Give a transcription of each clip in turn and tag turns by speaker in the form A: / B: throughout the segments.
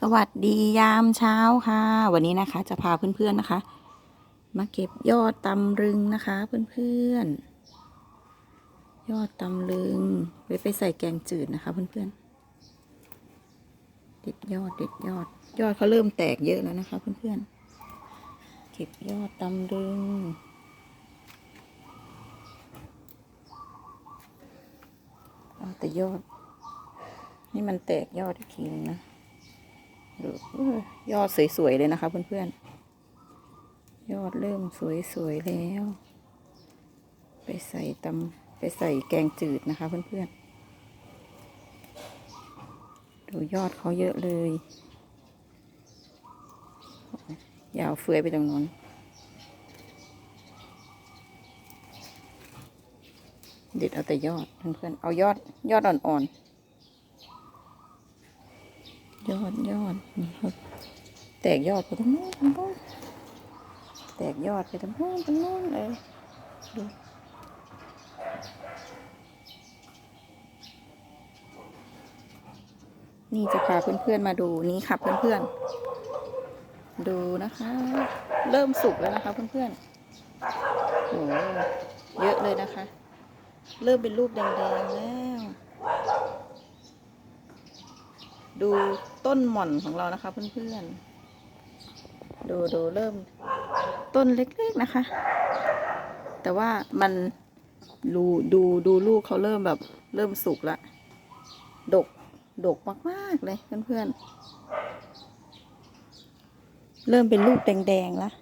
A: สวัสดียามเช้าค่ะ วันนี้นะคะ จะพาเพื่อนๆนะคะ มาเก็บยอดตำลึงนะคะ เพื่อนๆยอดตำลึงไว้ไปใส่แกงจืดนะคะ เพื่อนๆเด็ดยอดเด็ดยอด ยอดเขาเริ่มแตกเยอะแล้วนะคะ เพื่อนๆเก็บยอดตำลึงเอาแต่ยอดให้มันแตกยอดอีกทีนึงนะ ยอดสวยๆเลยนะคะเพื่อนๆ ยอดเริ่มสวยๆแล้ว ไปใส่ตำไปใส่แกงจืดนะคะเพื่อนๆ ดูยอดเขาเยอะเลย ยาวเฟื่อยไปตรงนู้นเด็ดเอาแต่ยอดเพื่อนๆ เอายอดยอดอ่อนๆ ยอดยอดนี่ครับแตกยอดไปตรงนู้นตรงนู้นแตกยอดไปตรงนู้นตรงนู้นเลยดูนี่จะพาเพื่อนๆมาดูนี่ค่ะเพื่อนๆ ดูนะคะ เริ่มสุกแล้วนะคะ เพื่อนๆโอ้เยอะเลยนะคะ เริ่มเป็นรูปแดงๆแล้ว ดูต้นหม่อนของเรานะคะ เพื่อนๆ ดูดูเริ่มต้นเล็กๆนะคะ แต่ว่ามันดูดูดูลูกเขาเริ่มแบบเริ่มสุกละ ดก ดกมากๆเลยเพื่อนๆ เริ่มเป็นลูกแดงๆล้ว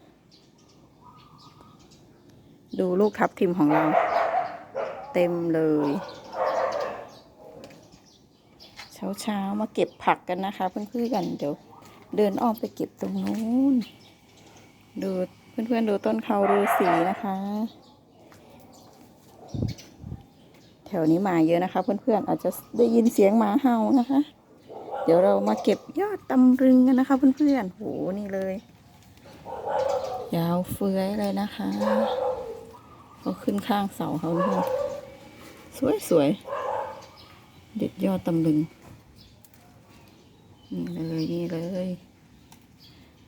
A: ดูลูกทับทิมของเรา เต็มเลย เช้าๆมาเก็บผักกันนะคะเพื่อนๆกันเดี๋ยวเดินอ้อมไปเก็บตรงนู้นดูเพื่อนๆดูต้นเขาฤาษีนะคะ แถวนี้หมาเยอะนะคะ เพื่อนๆอาจจะได้ยินเสียงหมาเห่านะคะ เดี๋ยวเรามาเก็บยอดตำรึงกันนะคะเพื่อนๆโหนี่เลย ยาวเฟื้อยเลยนะคะเขาขึ้นข้างเสาเขาเพื่อนสวยๆเด็ดยอดตำลึง นี่เลยนี่เลย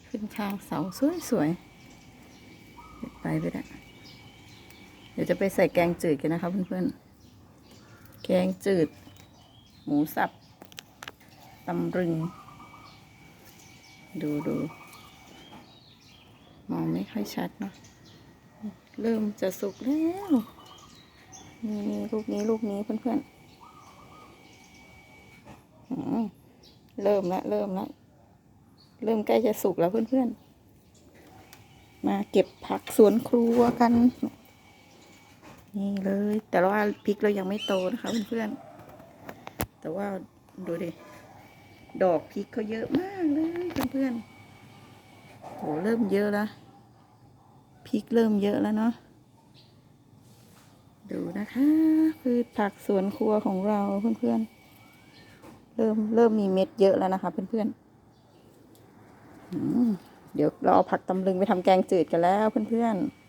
A: ขึ้นข้างเสาสวยสวยไปไปละเดี๋ยวจะไปใส่แกงจืดกันนะคะเพื่อนๆ แกงจืด หมูสับตำรึง ดูดูมองไม่ค่อยชัดเนอะเริ่มจะสุกแล้ว นี่นี่ลูกนี้ลูกนี้เพื่อนๆอืม เริ่มล้วเริ่มล้วเริ่มใกล้จะสุกแล้วเพื่อนๆ มาเก็บผักสวนครัวกัน นี่เลย แต่ว่าพริกเรายังไม่โตนะคะเพื่อนๆ แต่ว่าดูดิ ดอกพริกเขาเยอะมากเลยเพื่อนๆโหเริ่มเยอะล้วพริกเริ่มเยอะแล้วเนาะ ดูนะคะพืชผักสวนครัวของเราเพื่อนๆ เริ่มเริ่มมีเม็ดเยอะแล้วนะคะ เพื่อนๆเดี๋ยวเราเอาผักตำลึงไปทำแกงจืดกันแล้วเพื่อนๆ